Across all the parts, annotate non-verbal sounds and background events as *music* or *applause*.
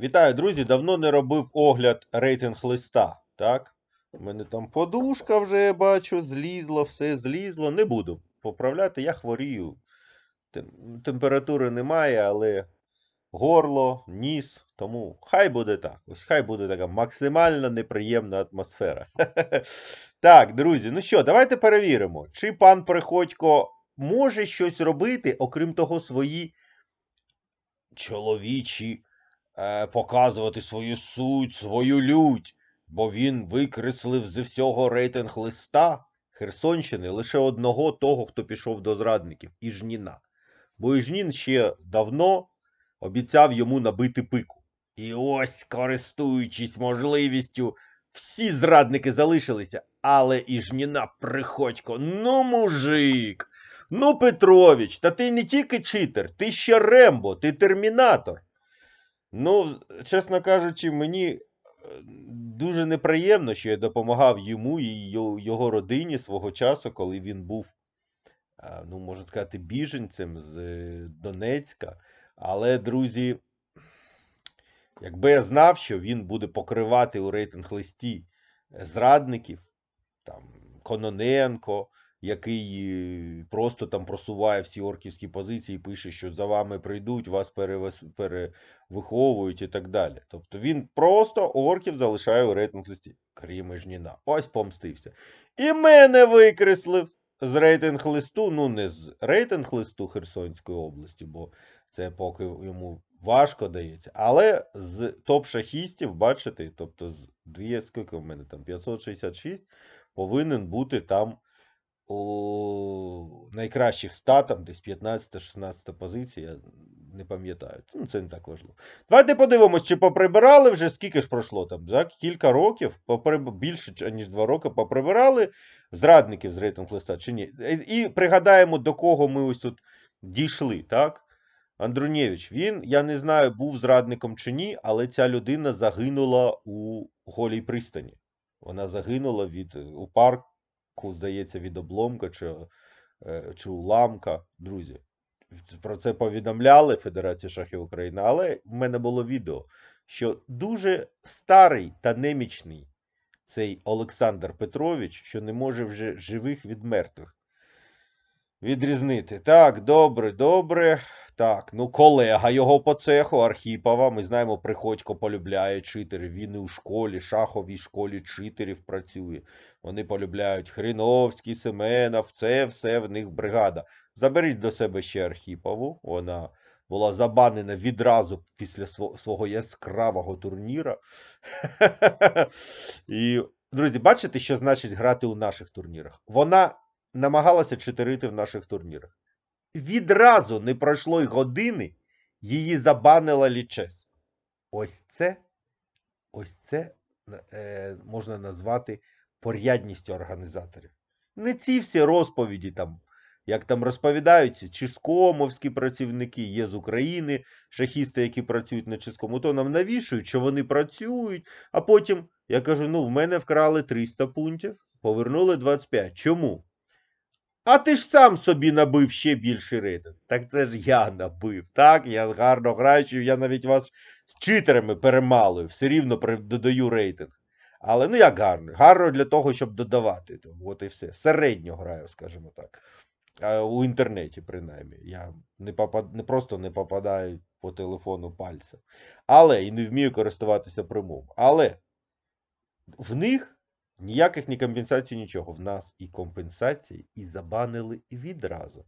Вітаю, друзі! Давно не робив огляд рейтинг листа. Так? У мене там подушка вже я бачу, злізло, все злізло. Не буду поправляти, я хворію. Температури немає, але горло, ніс. Тому хай буде так. Ось хай буде така максимально неприємна атмосфера. *laughs* Так, друзі, ну що, давайте перевіримо, чи пан Приходько може щось робити, окрім того, свої чоловічі е, показувати свою суть, свою лють, бо він викреслив зі всього рейтинг листа Херсонщини лише одного того, хто пішов до зрадників Іжніна. Бо Іжнін ще давно обіцяв йому набити пику. І ось, користуючись можливістю, всі зрадники залишилися, але Іжніна приходько. Ну, мужик! Ну, Петрович, та ти не тільки читер, ти ще Рембо, ти термінатор. Ну, чесно кажучи, мені е, дуже неприємно, що я допомагав йому і його родині свого часу, коли він був, е, ну, можна сказати, біженцем з е, Донецька. Але, друзі, якби я знав, що він буде покривати у рейтинг листі зрадників, там, Кононенко, який е, просто там просуває всі орківські позиції, пише, що за вами прийдуть, вас перевиховують і так далі. Тобто він просто орків залишає у рейтинг листі, крім Жніна. Ось помстився. І мене викреслив з рейтинг листу, ну не з рейтинг листу Херсонської області, бо це поки йому важко дається. Але з топ-шахістів, бачите, тобто з дві, скільки в мене там, 566, повинен бути там у найкращих статам, десь 15-16 позиція, не пам'ятаю. Ну, це не так важливо. Давайте подивимось, чи поприбирали вже, скільки ж пройшло там, за кілька років, поприб... більше ніж два роки, поприбирали зрадників з рейтинг листа чи ні. Е, І пригадаємо, до кого ми ось тут дійшли, так? Андрунєвич, він, я не знаю, був зрадником чи ні, але ця людина загинула у голій пристані. Вона загинула від е, у парку, здається, від обломка чи, е, чи уламка. Друзі, про це повідомляли Федерація шахів України, але в мене було відео, що дуже старий та немічний цей Олександр Петрович, що не може вже живих від мертвих відрізнити. Так, добре, добре. Так, ну колега його по цеху Архіпова. Ми знаємо, Приходько полюбляє читерів. Він і у школі, шаховій школі читерів працює. Вони полюбляють Хриновський, Семенов, це все в них бригада. Заберіть до себе ще Архіпову. Вона була забанена відразу після свого яскравого турніра. *laughs* І, друзі, бачите, що значить грати у наших турнірах? Вона намагалася читерити в наших турнірах. Відразу не пройшло й години, її забанила лічес. Ось це, ось це е, можна назвати порядністю організаторів. Не ці всі розповіді там, як там розповідаються, чискомовські працівники є з України, шахісти, які працюють на чискому, то нам навішують, що вони працюють, а потім я кажу: ну, в мене вкрали 300 пунктів, повернули 25. Чому? А ти ж сам собі набив ще більший рейтинг. Так це ж я набив. Так, я гарно граючи, я навіть вас з читерами перемалую, все рівно додаю рейтинг. Але ну як гарно? Гарно для того, щоб додавати. От і все. Середньо граю, скажімо так. У інтернеті, принаймні. Я не, попад... не просто не попадаю по телефону пальцем. Але і не вмію користуватися примом. Але в них ніяких ні компенсацій, нічого. В нас і компенсації, і забанили відразу.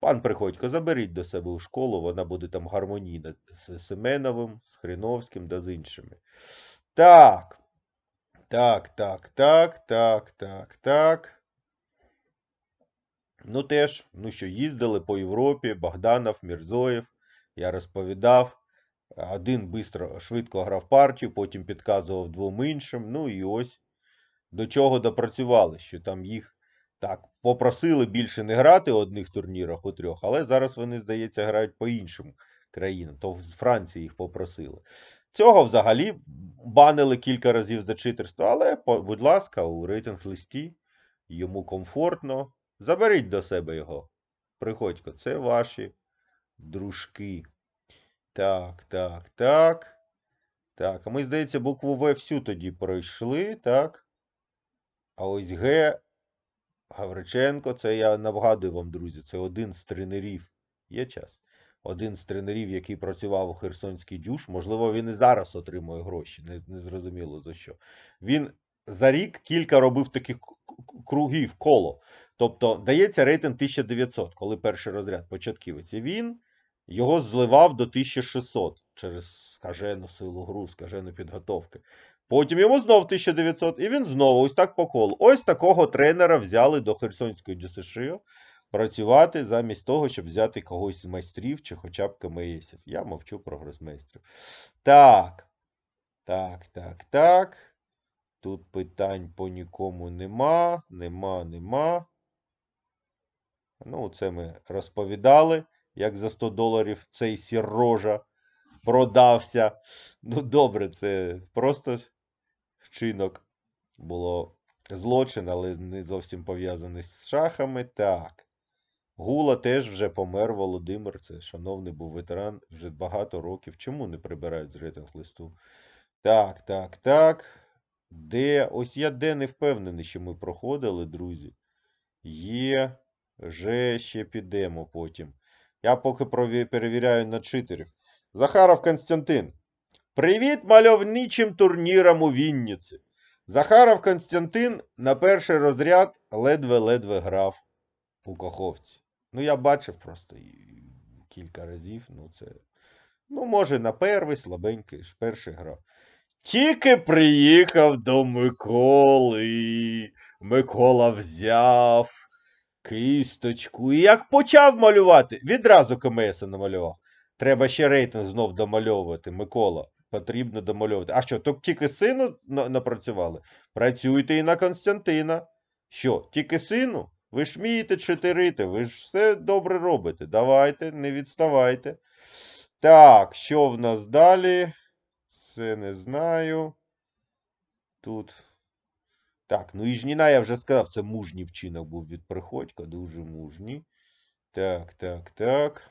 Пан Приходько, заберіть до себе у школу, вона буде там гармонійна з Семеновим, з Хриновським та з іншими. Так. Так, так, так, так, так, так. Ну теж, ну що, їздили по Європі, Богданов, Мірзоєв, я розповідав. Один бистро, швидко грав партію, потім підказував двом іншим. Ну і ось до чого допрацювали, що там їх так попросили більше не грати у одних турнірах у трьох, але зараз вони, здається, грають по іншим країнам. То з Франції їх попросили. Цього взагалі банили кілька разів за читерство, але, будь ласка, у рейтинг листі йому комфортно. Заберіть до себе його. Приходько, це ваші дружки. Так, так, так. Так, а ми, здається, букву В всю тоді пройшли, так? А ось Г. Гавриченко, це я нагадую вам, друзі, це один з тренерів. Є час? Один з тренерів, який працював у Херсонській дюш. Можливо, він і зараз отримує гроші. Не, не зрозуміло за що. Він за рік кілька робив таких кругів, коло. Тобто дається рейтинг 1900, коли перший розряд початківець. І він його зливав до 1600 через скажену силу гру, скажену підготовки. Потім йому знов 1900, і він знову ось так по колу. Ось такого тренера взяли до Херсонської ДСШ працювати замість того, щоб взяти когось з майстрів чи хоча б КМСів. Я мовчу про гросмейстрів. Так. Так, так, так. Тут питань по нікому нема. Нема, нема. Ну, це ми розповідали, як за 100 доларів цей сірожа продався. Ну, добре, це просто вчинок було злочин, але не зовсім пов'язаний з шахами. Так. Гула теж вже помер Володимир. Це шановний був ветеран вже багато років. Чому не прибирають з рейтинг листу? Так, так, так. Де? Ось я де не впевнений, що ми проходили, друзі. Є. Вже ще підемо потім. Я поки перевіряю на читерів. Захаров Константин. Привіт мальовничим турнірам у Вінниці. Захаров Константин на перший розряд ледве-ледве грав у Каховці. Ну, я бачив просто кілька разів. Ну, це. Ну, може, на перший слабенький ж перший грав. Тільки приїхав до Миколи. Микола взяв кисточку. І як почав малювати, відразу КМС намалював. Треба ще рейтинг знов домальовувати. Микола, потрібно домальовувати. А що, то тільки сину напрацювали? Працюйте і на Константина. Що, тільки сину? Ви ж вмієте читерити, ви ж все добре робите. Давайте, не відставайте. Так, що в нас далі? Це не знаю. Тут. Так, ну і Жніна я вже сказав, це мужній вчинок був від Приходька, дуже мужній. Так, так, так.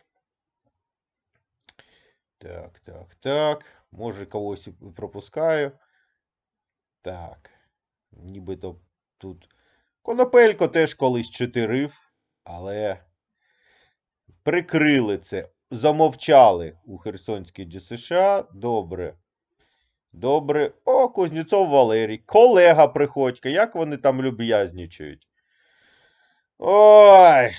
Так, так, так. Може когось пропускаю. Так. Нібито тут. Конопелько теж колись чотирив, але прикрили це. Замовчали у Херсонській ДСШ. Добре. Добре. О, Кузнєцов Валерій. Колега Приходька. Як вони там люб'язнічають. Ой.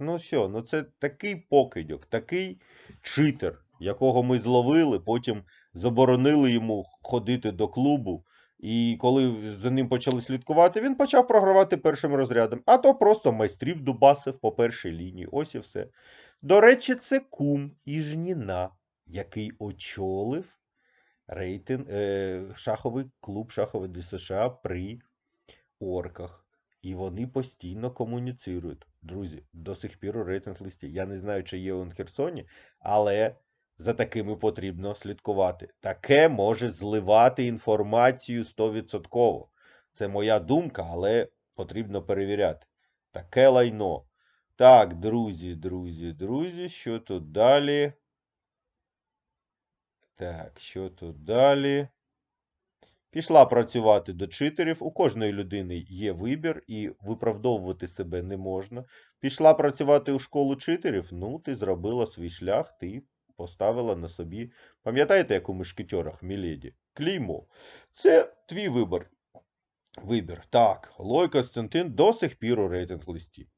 Ну що, ну це такий покидьок, такий читер, якого ми зловили, потім заборонили йому ходити до клубу. І коли за ним почали слідкувати, він почав програвати першим розрядом. А то просто майстрів дубасив по першій лінії. Ось і все. До речі, це кум Іжніна, який очолив рейтинг, е, шаховий клуб шаховий ДСШ при орках. І вони постійно комуніцирують. Друзі, до сих пір у рейтинг листі. Я не знаю, чи є він в Херсоні, але за такими потрібно слідкувати. Таке може зливати інформацію 100%. Це моя думка, але потрібно перевіряти. Таке лайно. Так, друзі, друзі, друзі, що тут далі? Так, що тут далі? Пішла працювати до читерів. У кожної людини є вибір, і виправдовувати себе не можна. Пішла працювати у школу читерів. Ну, ти зробила свій шлях, ти поставила на собі. Пам'ятаєте, як у мушкетерах Міледі? Клеймо. Це твій вибір. Вибір. Так, Лой Костянтин до сих пір у рейтинг листі.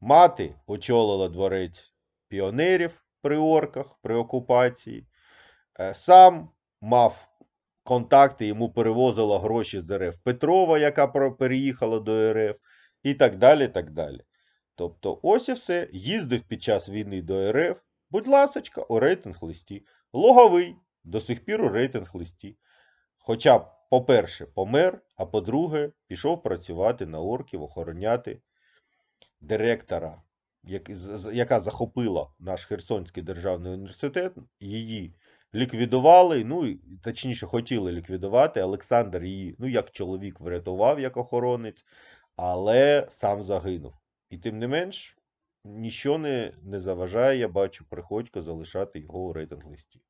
Мати очолила дворець піонерів при орках, при окупації. Е, Сам мав контакти, йому перевозила гроші з РФ Петрова, яка переїхала до РФ, і так далі. так далі. Тобто, ось і все. Їздив під час війни до РФ. Будь ласочка, у рейтинг листі. Логовий до сих пір у рейтинг листі. Хоча, по-перше, помер, а по-друге, пішов працювати на орків, охороняти директора, яка захопила наш Херсонський державний університет. Її ліквідували, ну, точніше, хотіли ліквідувати. Олександр її, ну, як чоловік, врятував, як охоронець, але сам загинув. І тим не менш, нічого не, не заважає, я бачу, Приходько залишати його у рейтинг листі.